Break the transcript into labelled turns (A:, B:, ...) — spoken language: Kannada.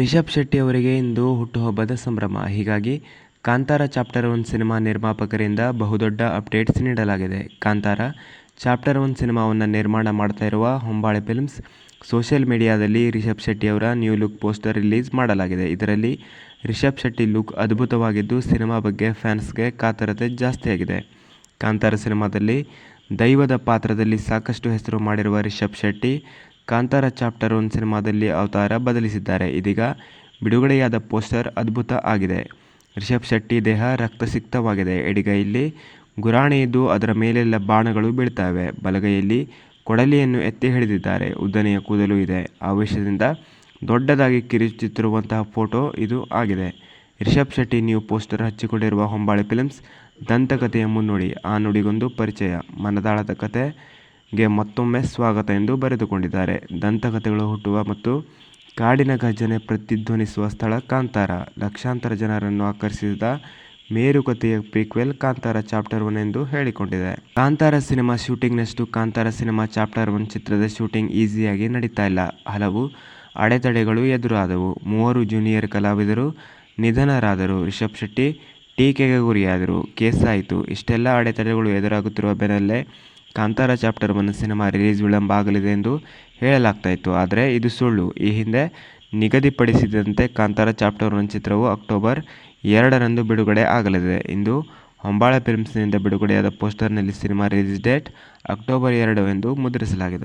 A: ರಿಷಬ್ ಶೆಟ್ಟಿ ಅವರಿಗೆ ಇಂದು ಹುಟ್ಟುಹಬ್ಬದ ಸಂಭ್ರಮ. ಹೀಗಾಗಿ ಕಾಂತಾರ ಚಾಪ್ಟರ್ ಒನ್ ಸಿನಿಮಾ ನಿರ್ಮಾಪಕರಿಂದ ಬಹುದೊಡ್ಡ ಅಪ್ಡೇಟ್ಸ್ ನೀಡಲಾಗಿದೆ. ಕಾಂತಾರ ಚಾಪ್ಟರ್ ಒನ್ ಸಿನಿಮಾವನ್ನು ನಿರ್ಮಾಣ ಮಾಡ್ತಾ ಇರುವ ಹೊಂಬಾಳೆ ಫಿಲ್ಮ್ಸ್ ಸೋಷಿಯಲ್ ಮೀಡಿಯಾದಲ್ಲಿ ರಿಷಬ್ ಶೆಟ್ಟಿ ಅವರ ನ್ಯೂ ಲುಕ್ ಪೋಸ್ಟರ್ ರಿಲೀಸ್ ಮಾಡಲಾಗಿದೆ. ಇದರಲ್ಲಿ ರಿಷಬ್ ಶೆಟ್ಟಿ ಲುಕ್ ಅದ್ಭುತವಾಗಿದ್ದು ಸಿನಿಮಾ ಬಗ್ಗೆ ಫ್ಯಾನ್ಸ್ಗೆ ಕಾತರತೆ ಜಾಸ್ತಿಯಾಗಿದೆ. ಕಾಂತಾರ ಸಿನಿಮಾದಲ್ಲಿ ದೈವದ ಪಾತ್ರದಲ್ಲಿ ಸಾಕಷ್ಟು ಹೆಸರು ಮಾಡಿರುವ ರಿಷಬ್ ಶೆಟ್ಟಿ ಕಾಂತಾರ ಚಾಪ್ಟರ್ ಒನ್ ಸಿನಿಮಾದಲ್ಲಿ ಅವತಾರ ಬದಲಿಸಿದ್ದಾರೆ. ಇದೀಗ ಬಿಡುಗಡೆಯಾದ ಪೋಸ್ಟರ್ ಅದ್ಭುತ ಆಗಿದೆ. ರಿಷಬ್ ಶೆಟ್ಟಿ ದೇಹ ರಕ್ತಸಿಕ್ತವಾಗಿದೆ. ಎಡಗೈಯಲ್ಲಿ ಗುರಾಣಿ ಇದ್ದು ಅದರ ಮೇಲೆಲ್ಲ ಬಾಣಗಳು ಬೀಳ್ತವೆ. ಬಲಗೈಯಲ್ಲಿ ಕೊಡಲಿಯನ್ನು ಎತ್ತಿ ಹಿಡಿದಿದ್ದಾರೆ. ಉದ್ದನೆಯ ಕೂದಲು ಇದೆ. ಆವೇಶದಿಂದ ದೊಡ್ಡದಾಗಿ ಕಿರುಚುತ್ತಿರುವಂತಹ ಫೋಟೋ ಇದು ಆಗಿದೆ. ರಿಷಬ್ ಶೆಟ್ಟಿ ನೀವು ಪೋಸ್ಟರ್ ಹಚ್ಚಿಕೊಂಡಿರುವ ಹೊಂಬಾಳೆ ಫಿಲ್ಮ್ಸ್ ದಂತಕಥೆಯ ಮುನ್ನುಡಿ, ಆ ನುಡಿಗೊಂದು ಪರಿಚಯ. ಮನದಾಳದ ಕತೆಗೆ ಮತ್ತೊಮ್ಮೆ ಸ್ವಾಗತ ಎಂದು ಬರೆದುಕೊಂಡಿದ್ದಾರೆ. ದಂತಕಥೆಗಳು ಹುಟ್ಟುವ ಮತ್ತು ಕಾಡಿನ ಗಜನೆ ಪ್ರತಿಧ್ವನಿಸುವ ಸ್ಥಳ ಕಾಂತಾರ. ಲಕ್ಷಾಂತರ ಜನರನ್ನು ಆಕರ್ಷಿಸಿದ ಮೇರುಕತೆಯ ಪ್ರೀಕ್ವೆಲ್ ಕಾಂತಾರ ಚಾಪ್ಟರ್ ಒನ್ ಎಂದು ಹೇಳಿಕೊಂಡಿದೆ. ಕಾಂತಾರ ಸಿನಿಮಾ ಶೂಟಿಂಗ್ನಷ್ಟು ಕಾಂತಾರ ಸಿನಿಮಾ ಚಾಪ್ಟರ್ ಒನ್ ಚಿತ್ರದ ಶೂಟಿಂಗ್ ಈಸಿಯಾಗಿ ನಡೀತಾ ಇಲ್ಲ. ಹಲವು ಅಡೆತಡೆಗಳು ಎದುರಾದವು. ಮೂವರು ಜೂನಿಯರ್ ಕಲಾವಿದರು ನಿಧನರಾದರು. ರಿಷಬ್ ಶೆಟ್ಟಿ ಟೀಕೆಗೆ ಗುರಿಯಾದರು. ಕೇಸಾಯಿತು ಇಷ್ಟೆಲ್ಲ ಅಡೆತಡೆಗಳು ಎದುರಾಗುತ್ತಿರುವ ಬೆನ್ನಲ್ಲೇ Kantara chapter one cinema release ವಿಳಂಬ ಆಗಲಿದೆ ಎಂದು ಹೇಳಲಾಗ್ತಾ ಇತ್ತು ಆದರೆ ಇದು ಸುಳ್ಳು. ಈ ಹಿಂದೆ ನಿಗದಿಪಡಿಸಿದಂತೆ ಕಾಂತಾರ ಚಾಪ್ಟರ್ ಒನ್ ಚಿತ್ರವು ಅಕ್ಟೋಬರ್ ಎರಡರಂದು ಬಿಡುಗಡೆ ಆಗಲಿದೆ. ಇಂದು ಹೊಂಬಾಳೆ ಫಿಲ್ಮ್ಸ್ನಿಂದ ಬಿಡುಗಡೆಯಾದ ಪೋಸ್ಟರ್ನಲ್ಲಿ ಸಿನಿಮಾ ರಿಲೀಸ್ ಡೇಟ್ ಅಕ್ಟೋಬರ್ ಎರಡು ಎಂದು ಮುದ್ರಿಸಲಾಗಿದೆ.